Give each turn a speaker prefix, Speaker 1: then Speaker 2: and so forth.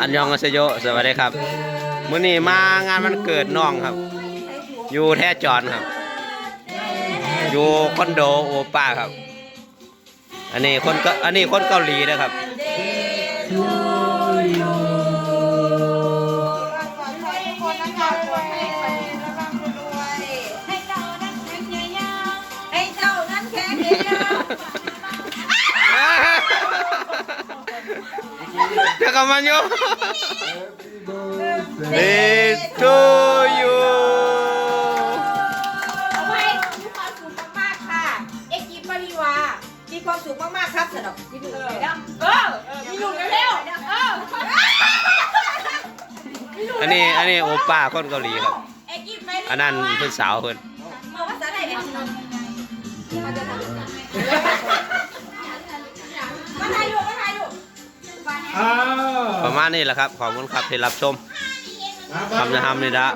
Speaker 1: อันยองอาเซโยสวัสดีครับมื้อนี้มางานวันเกิดน้องครับ อยู่แท้จอนครับ อยู่คอนโดโอป้าครับ อันนี้คนก็อันนี้คนเกาหลีนะครับ
Speaker 2: ขอให้ทุกคนนะคะ เดี๋
Speaker 1: ยวกลับมาอยู่ Day to you
Speaker 2: ขอให้มีความสุขมากๆค่ะ เอ็กซ์ปริวามีความสุขมากๆครับสนอกมีลูกเลยนะเออมีลูกเร็วๆเออ
Speaker 1: อันนี้อันนี้โอป้าคนเกาหลีครับ
Speaker 2: เอ็กซ์ไป
Speaker 1: อันนั้นเพื่อนสาวเพื่อน
Speaker 2: มาภาษาไทยเนี่ยม มา
Speaker 1: ณนี้แหละครับ ขอบคุณครับที่รับชมทำจะทำนี่ละ